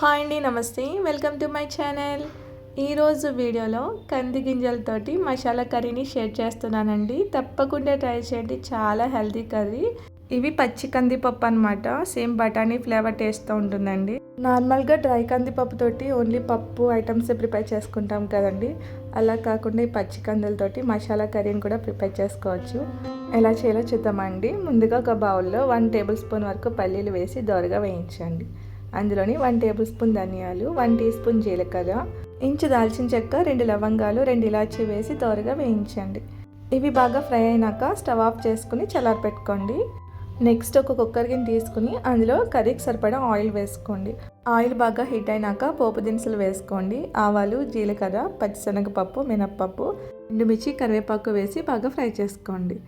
Hi అండి నమస్తే. Welcome to my channel. ఈరోజు వీడియోలో కంది గింజలతోటి మసాలా కర్రీని షేర్ చేస్తున్నానండి. తప్పకుండా ట్రై చేయండి. చాలా హెల్తీ కర్రీ. ఇవి పచ్చి కందిపప్పు అనమాట సేమ్ బఠానీ ఫ్లేవర్ టేస్ట్తో ఉంటుందండి. నార్మల్గా డ్రై కందిపప్పు తోటి ఓన్లీ పప్పు ఐటమ్స్ ప్రిపేర్ చేసుకుంటాం కదండి. అలా కాకుండా ఈ పచ్చి కందులతోటి మసాలా కర్రీని కూడా ప్రిపేర్ చేసుకోవచ్చు. ఎలా చేయాలో చూద్దామండి. ముందుగా ఒక బౌల్లో వన్ టేబుల్ స్పూన్ వరకు పల్లీలు వేసి దోరగా వేయించండి. అందులోని వన్ టేబుల్ స్పూన్ ధనియాలు వన్ టీ స్పూన్ జీలకర్ర ఇంచు దాల్చిన చెక్క రెండు లవంగాలు రెండు ఇలాచీ వేసి త్వరగా వేయించండి. ఇవి బాగా ఫ్రై అయినాక స్టవ్ ఆఫ్ చేసుకుని చల్లారి పెట్టుకోండి. నెక్స్ట్ ఒక కుక్కర్ గిన్నె తీసుకుని అందులో కర్రీకి సరిపడా ఆయిల్ వేసుకోండి. ఆయిల్ బాగా హీట్ అయినాక పోపు దినుసులు వేసుకోండి. ఆవాలు జీలకర్ర పచ్చిశనగపప్పు మినప్పప్పు ఎండుమిర్చి కరివేపాకు వేసి బాగా ఫ్రై చేసుకోండి.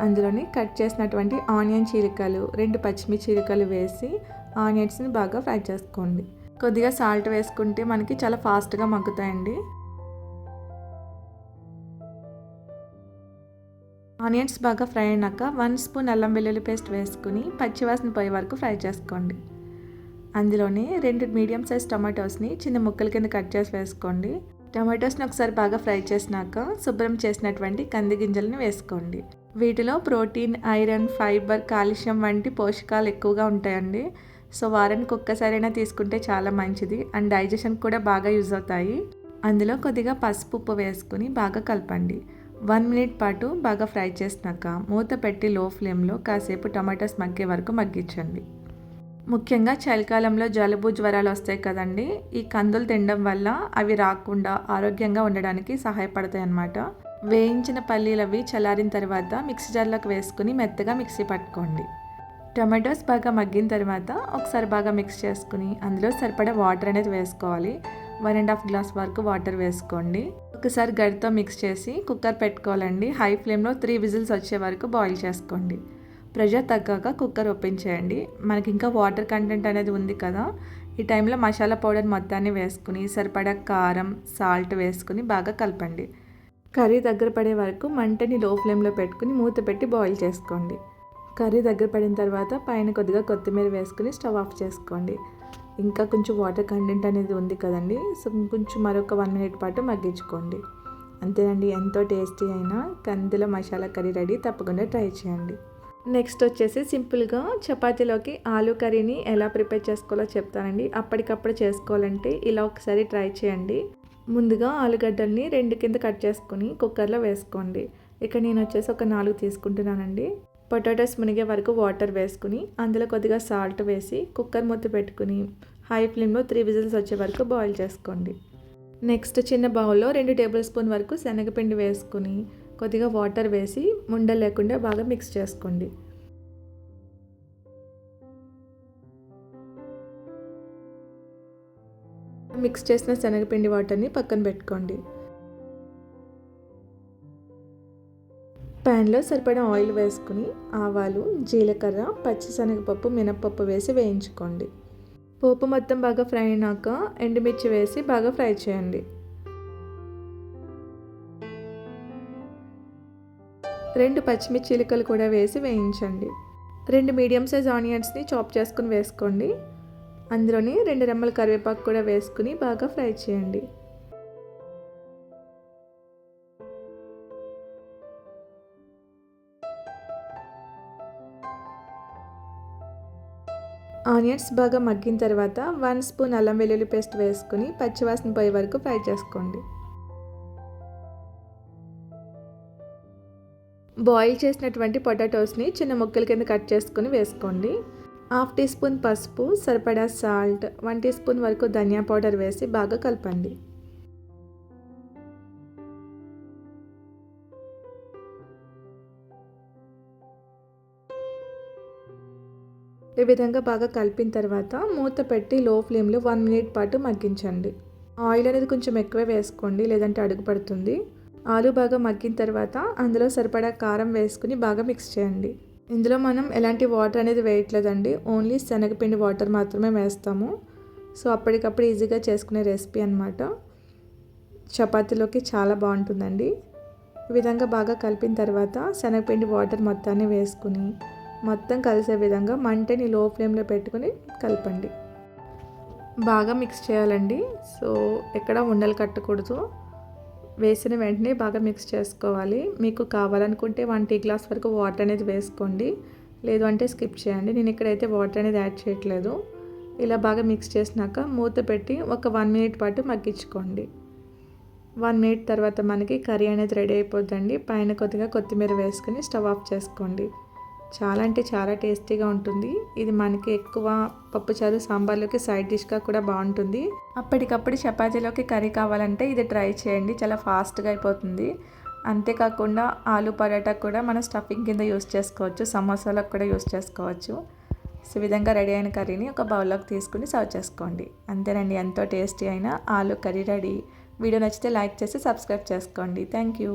అందులోని కట్ చేసినటువంటి ఆనియన్ చీలికలు రెండు పచ్చిమిర్చి చీలికలు వేసి ఆనియన్స్ని బాగా ఫ్రై చేసుకోండి. కొద్దిగా సాల్ట్ వేసుకుంటే మనకి చాలా ఫాస్ట్గా మగ్గుతాయండి. ఆనియన్స్ బాగా ఫ్రై అయినాక వన్ స్పూన్ అల్లం వెల్లుల్లి పేస్ట్ వేసుకుని పచ్చివాసన పోయే వరకు ఫ్రై చేసుకోండి. అందులోనే రెండు మీడియం సైజ్ టమాటోస్ని చిన్న ముక్కల కింద కట్ చేసి వేసుకోండి. టమాటోస్ని ఒకసారి బాగా ఫ్రై చేసినాక శుభ్రం చేసినటువంటి కంది గింజలను వేసుకోండి. వీటిలో ప్రోటీన్ ఐరన్ ఫైబర్ కాల్షియం వంటి పోషకాలు ఎక్కువగా ఉంటాయండి. సో వారానికి ఒక్కసారైనా తీసుకుంటే చాలా మంచిది. అండ్ డైజెషన్ కూడా బాగా యూజ్ అవుతాయి. అందులో కొద్దిగా పసుపు ఉప్పు వేసుకుని బాగా కలపండి. వన్ మినిట్ పాటు బాగా ఫ్రై చేసినాక మూత పెట్టి లో ఫ్లేమ్లో కాసేపు టమాటోస్ మగ్గే వరకు మగ్గించండి. ముఖ్యంగా చలికాలంలో జలుబు జ్వరాలు వస్తాయి కదండి. ఈ కందులు తినడం వల్ల అవి రాకుండా ఆరోగ్యంగా ఉండడానికి సహాయపడతాయి అన్నమాట. వేయించిన పల్లీలు అవి చల్లారిన తర్వాత మిక్సీ జార్లోకి వేసుకుని మెత్తగా మిక్సీ పట్టుకోండి. టమాటోస్ బాగా మగ్గిన తర్వాత ఒకసారి బాగా మిక్స్ చేసుకుని అందులో సరిపడా వాటర్ అనేది వేసుకోవాలి. వన్ అండ్ హాఫ్ గ్లాస్ వరకు వాటర్ వేసుకోండి. ఒకసారి గడితో మిక్స్ చేసి కుక్కర్ పెట్టుకోవాలండి. హై ఫ్లేమ్లో త్రీ విజిల్స్ వచ్చే వరకు బాయిల్ చేసుకోండి. ప్రెషర్ తగ్గాక కుక్కర్ ఓపెన్ చేయండి. మనకి ఇంకా వాటర్ కంటెంట్ అనేది ఉంది కదా. ఈ టైంలో మసాలా పౌడర్ మొత్తాన్ని వేసుకుని సరిపడా కారం సాల్ట్ వేసుకుని బాగా కలపండి. కర్రీ దగ్గర పడే వరకు మంటని లో ఫ్లేమ్లో పెట్టుకుని మూత పెట్టి బాయిల్ చేసుకోండి. కర్రీ దగ్గర పడిన తర్వాత పైన కొద్దిగా కొత్తిమీర వేసుకుని స్టవ్ ఆఫ్ చేసుకోండి. ఇంకా కొంచెం వాటర్ కంటెంట్ అనేది ఉంది కదండి సో కొంచెం మరొక వన్ మినిట్ పాటు మగ్గించుకోండి. అంతేనండి ఎంతో టేస్టీ అయినా కందుల మసాలా కర్రీ రెడీ. తప్పకుండా ట్రై చేయండి. నెక్స్ట్ వచ్చేసి సింపుల్గా చపాతీలోకి ఆలు కర్రీని ఎలా ప్రిపేర్ చేసుకోవాలో చెప్తానండి. అప్పటికప్పుడు చేసుకోవాలంటే ఇలా ఒకసారి ట్రై చేయండి. ముందుగా ఆలుగడ్డల్ని రెండు కింద కట్ చేసుకుని కుక్కర్లో వేసుకోండి. ఇక్కడ నేను వచ్చేసి ఒక నాలుగు తీసుకుంటున్నానండి. పొటాటోస్ మునిగే వరకు వాటర్ వేసుకుని అందులో కొద్దిగా సాల్ట్ వేసి కుక్కర్ మూత పెట్టుకుని హై ఫ్లేమ్లో త్రీ విజిల్స్ వచ్చే వరకు బాయిల్ చేసుకోండి. నెక్స్ట్ చిన్న బౌల్లో రెండు టేబుల్ స్పూన్ వరకు శనగపిండి వేసుకుని కొద్దిగా వాటర్ వేసి ముండ లేకుండా బాగా మిక్స్ చేసుకోండి. మిక్స్ చేసిన శనగపిండి వాటర్ని పక్కన పెట్టుకోండి. ప్యాన్లో సరిపడా ఆయిల్ వేసుకుని ఆవాలు జీలకర్ర పచ్చిశనగపప్పు మినప్పప్పు వేసి వేయించుకోండి. పోపు మొత్తం బాగా ఫ్రై అయినాక ఎండుమిర్చి వేసి బాగా ఫ్రై చేయండి. రెండు పచ్చిమిర్చి చిలుకలు కూడా వేసి వేయించండి. రెండు మీడియం సైజ్ ఆనియన్స్ని చాప్ చేసుకుని వేసుకోండి. అందులోని రెండు రెమ్మల కరివేపాకు కూడా వేసుకుని బాగా ఫ్రై చేయండి. ఆనియన్స్ బాగా మగ్గిన తర్వాత వన్ స్పూన్ అల్లం వెల్లుల్లి పేస్ట్ వేసుకుని పచ్చివాసన పోయే వరకు ఫ్రై చేసుకోండి. బాయిల్ చేసినటువంటి పొటాటోస్ని చిన్న ముక్కల కింద కట్ చేసుకుని వేసుకోండి. హాఫ్ టీ స్పూన్ పసుపు సరిపడా సాల్ట్ వన్ టీ స్పూన్ వరకు ధనియా పౌడర్ వేసి బాగా కలపండి. ఈ విధంగా బాగా కలిపిన తర్వాత మూత పెట్టి లో ఫ్లేమ్లో వన్ మినిట్ పాటు మగ్గించండి. ఆయిల్ అనేది కొంచెం ఎక్కువ వేసుకోండి లేదంటే అడుగు పడుతుంది. ఆలు బాగా మగ్గిన తర్వాత అందులో సరిపడా కారం వేసుకుని బాగా మిక్స్ చేయండి. ఇందులో మనం ఎలాంటి వాటర్ అనేది వేయట్లేదండి. ఓన్లీ శనగపిండి వాటర్ మాత్రమే వేస్తాము. సో అప్పటికప్పుడు ఈజీగా చేసుకునే రెసిపీ అనమాట చపాతీలోకి చాలా బాగుంటుందండి. ఈ విధంగా బాగా కలిపిన తర్వాత శనగపిండి వాటర్ మొత్తాన్ని వేసుకుని మొత్తం కలిసే విధంగా మంటని లో ఫ్లేమ్లో పెట్టుకుని కలపండి. బాగా మిక్స్ చేయాలండి. సో ఎక్కడ ఉండలు కట్టకూడదు. వేసిన వెంటనే బాగా మిక్స్ చేసుకోవాలి. మీకు కావాలనుకుంటే వన్ టీ గ్లాస్ వరకు వాటర్ అనేది వేసుకోండి. లేదు అంటే స్కిప్ చేయండి. నేను ఇక్కడైతే వాటర్ అనేది యాడ్ చేయట్లేదు. ఇలా బాగా మిక్స్ చేసినాక మూత పెట్టి ఒక వన్ మినిట్ పాటు మగ్గించుకోండి. వన్ మినిట్ తర్వాత మనకి కర్రీ అనేది రెడీ అయిపోద్దండి. పైన కొద్దిగా కొత్తిమీర వేసుకొని స్టవ్ ఆఫ్ చేసుకోండి. చాలా అంటే చాలా టేస్టీగా ఉంటుంది. ఇది మనకి ఎక్కువ పప్పుచారు సాంబార్లోకి సైడ్ డిష్గా కూడా బాగుంటుంది. అప్పటికప్పుడు చపాతీలోకి కర్రీ కావాలంటే ఇది ట్రై చేయండి. చాలా ఫాస్ట్గా అయిపోతుంది. అంతేకాకుండా ఆలు పరోటా కూడా మనం స్టఫింగ్ కింద యూస్ చేసుకోవచ్చు. సమోసాలకు కూడా యూస్ చేసుకోవచ్చు. సో విధంగా రెడీ అయిన కర్రీని ఒక బౌల్లోకి తీసుకుని సర్వ్ చేసుకోండి. అంతేనండి ఎంతో టేస్టీ అయిన ఆలు కర్రీ రెడీ. వీడియో నచ్చితే లైక్ చేసి సబ్స్క్రైబ్ చేసుకోండి. Thank you